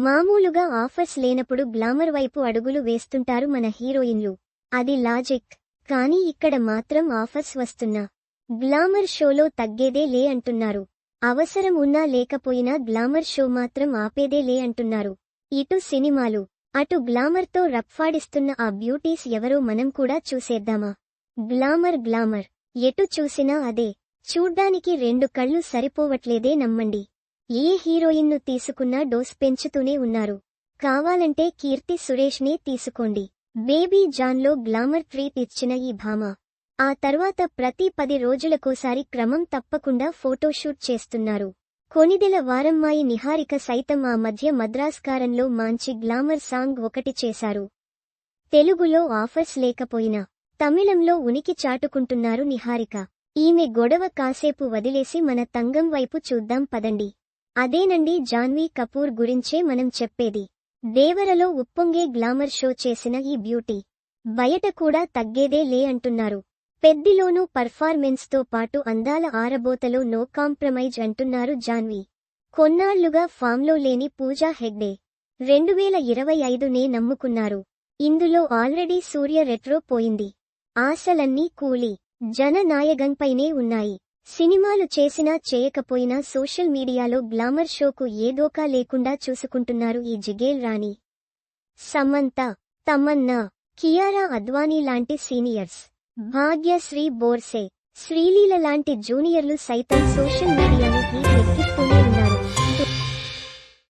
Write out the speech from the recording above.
మామూలుగా ఆఫర్స్ లేనప్పుడు గ్లామర్ వైపు అడుగులు వేస్తుంటారు మన హీరోయిన్లు. అది లాజిక్. కానీ ఇక్కడ మాత్రం ఆఫర్స్ వస్తున్నా. గ్లామర్ షోలో తగ్గేదే లే అంటున్నారు. అవసరం ఉన్నా లేకపోయినా గ్లామర్ షో మాత్రం ఆపేదే లే అంటున్నారు. ఇటు సినిమాలు. అటు గ్లామర్తో రప్ఫాడిస్తున్న ఆ బ్యూటీస్ ఎవరో మనం కూడా చూసేద్దామా? Glamour glamour. ఎటు చూసినా అదే. చూడ్డానికి రెండు కళ్ళు సరిపోవట్లేదే నమ్మండి. ఏ హీరోయిన్ను తీసుకున్నా డోస్ పెంచుతూనే ఉన్నారు. కావాలంటే కీర్తి సురేష్నే తీసుకోండి. బేబీ జాన్లో గ్లామర్ ట్రీట్ ఇచ్చిన ఈ భామ. ఆ తర్వాత ప్రతి పది రోజులకోసారి క్రమం తప్పకుండా ఫోటోషూట్ చేస్తున్నారు. కొనిదెల వారమ్మాయి నిహారిక సైతం ఆ మధ్య మద్రాస్కారంలో మాంచి గ్లామర్ సాంగ్ ఒకటి చేశారు. తెలుగులో ఆఫర్స్ లేకపోయినా తమిళంలో ఉనికి చాటుకుంటున్నారు నిహారిక. ఈమె గొడవ కాసేపు వదిలేసి మన తంగం వైపు చూద్దాం పదండి. అదేనండి జాన్వీ కపూర్ గురించే మనం చెప్పేది. దేవరలో ఉప్పొంగే గ్లామర్ షో చేసిన ఈ బ్యూటీ. బయట కూడా తగ్గేదే లే అంటున్నారు. పెద్దిలోనూ పర్ఫార్మెన్స్తో పాటు అందాల ఆరబోతలో నో కాంప్రమైజ్ అంటున్నారు జాన్వీ. కొన్నాళ్ళుగా ఫామ్లో లేని పూజా హెగ్డే. రెండు వేల ఇరవై ఐదునే నమ్ముకున్నారు. ఇందులో ఆల్రెడీ సూర్య రెట్రో పోయింది. ఆశలన్నీ కూలి. జననాయగంపైనే ఉన్నాయి. సినిమాలు చేసినా చేయకపోయినా సోషల్ మీడియాలో గ్లామర్ షోకు ఏదోకా లేకుండా చూసుకుంటున్నారు ఈ జిగేల్ రాణి. సమంత తమన్నా కియారా అద్వానీ లాంటి సీనియర్స్. భాగ్యశ్రీ బోర్సే శ్రీలీల లాంటి జూనియర్లు సైతం సోషల్ మీడియాను